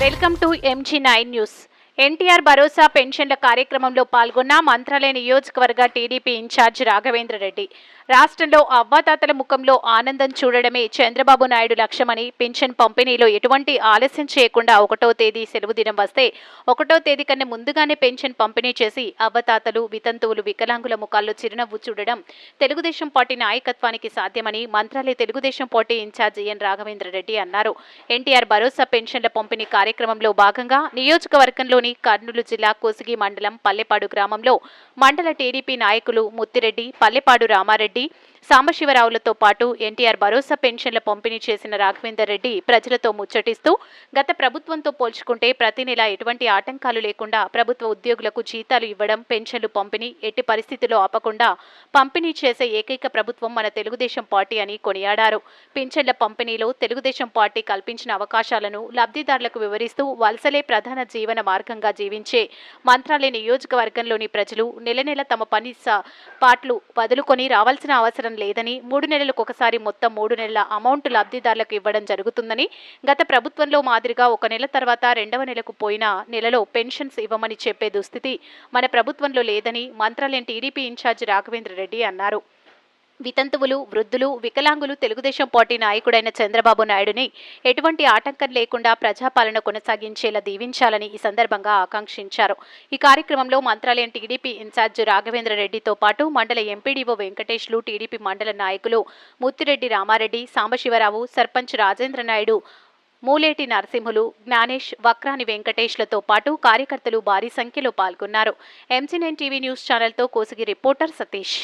Welcome to MG nine news NTR Bharosa పెన్షన్ల కార్యక్రమంలో పాల్గొన్న మంత్రాలయ నియోజకవర్గ టీడీపీ ఇన్ఛార్జ్ రాఘవేంద్ర రెడ్డి. రాష్ట్రంలో అవ్వాతాతల ముఖంలో ఆనందం చూడడమే చంద్రబాబు నాయుడు లక్ష్యమని పెన్షన్ పంపిణీలో ఎటువంటి ఆలస్యం చేయకుండా ఒకటో తేదీ సెలవు దినం వస్తే ఒకటో తేదీ కన్నా ముందుగానే పెన్షన్ పంపిణీ చేసి అవ్వతాతలు వితంతువులు వికలాంగుల ముఖాల్లో చిరునవ్వు చూడడం తెలుగుదేశం పార్టీ నాయకత్వానికి సాధ్యమని Mantralaya Telugudesam party incharge N Raghavendra Reddy అన్నారు. ఎన్టీఆర్ భరోసా పెన్షన్ల పంపిణీ కార్యక్రమంలో భాగంగా నియోజకవర్గంలోని కర్నూలు జిల్లా కోసిగి మండలం పల్లెపాడు గ్రామంలో మండల టీడీపీ నాయకులు ముత్తిరెడ్డి పల్లెపాడు రామారెడ్డి సాంబశివరావులతో పాటు ఎన్టీఆర్ భరోసా పెన్షన్ల పంపిణీ చేసిన రాఘవేందర్ రెడ్డి ప్రజలతో ముచ్చటిస్తూ గత ప్రభుత్వంతో పోల్చుకుంటే ప్రతి నెల ఎటువంటి ఆటంకాలు లేకుండా ప్రభుత్వ ఉద్యోగులకు జీతాలు ఇవ్వడం పెన్షన్లు పంపిణీ ఎట్టి పరిస్థితుల్లో ఆపకుండా పంపిణీ చేసే ఏకైక ప్రభుత్వం మన తెలుగుదేశం పార్టీ అని కొనియాడారు. పింఛన్ల పంపిణీలో తెలుగుదేశం పార్టీ కల్పించిన అవకాశాలను లబ్ధిదారులకు వివరిస్తూ వలసలే ప్రధాన జీవన మార్గంగా జీవించే మంత్రాలయ నియోజకవర్గంలోని ప్రజలు నెల నెల తమ పని పాటలు వదులుకొని రావాల్సిన అవసరం లేదని మూడు నెలలకు ఒకసారి మొత్తం మూడు నెలల అమౌంట్ లబ్ధిదారులకు ఇవ్వడం జరుగుతుందని గత ప్రభుత్వంలో మాదిరిగా ఒక నెల తర్వాత రెండవ నెలకు పోయిన నెలలో పెన్షన్స్ ఇవ్వమని చెప్పే దుస్థితి మన ప్రభుత్వంలో లేదని మంత్రాలయం టీడీపీ ఇన్ఛార్జి రాఘవేంద్ర రెడ్డి అన్నారు. వితంతువులు వృద్ధులు వికలాంగులు తెలుగుదేశం పార్టీ నాయకుడైన చంద్రబాబు నాయుడుని ఎటువంటి ఆటంకం లేకుండా ప్రజాపాలన కొనసాగించేలా దీవించాలని ఈ సందర్భంగా ఆకాంక్షించారు. ఈ కార్యక్రమంలో మంత్రాలయం టీడీపీ ఇన్ఛార్జ్ రాఘవేంద్ర రెడ్డితో పాటు మండల ఎంపీడీఓ వెంకటేష్లు టీడీపీ మండల నాయకులు ముత్తిరెడ్డి రామారెడ్డి సాంబశివరావు సర్పంచ్ రాజేంద్ర నాయుడు మూలేటి నరసింహులు జ్ఞానేష్ వక్రాని వెంకటేష్లతో పాటు కార్యకర్తలు భారీ సంఖ్యలో పాల్గొన్నారు. ఎంసీ నైన్ టీవీ న్యూస్ ఛానల్తో కోసిగి రిపోర్టర్ సతీష్.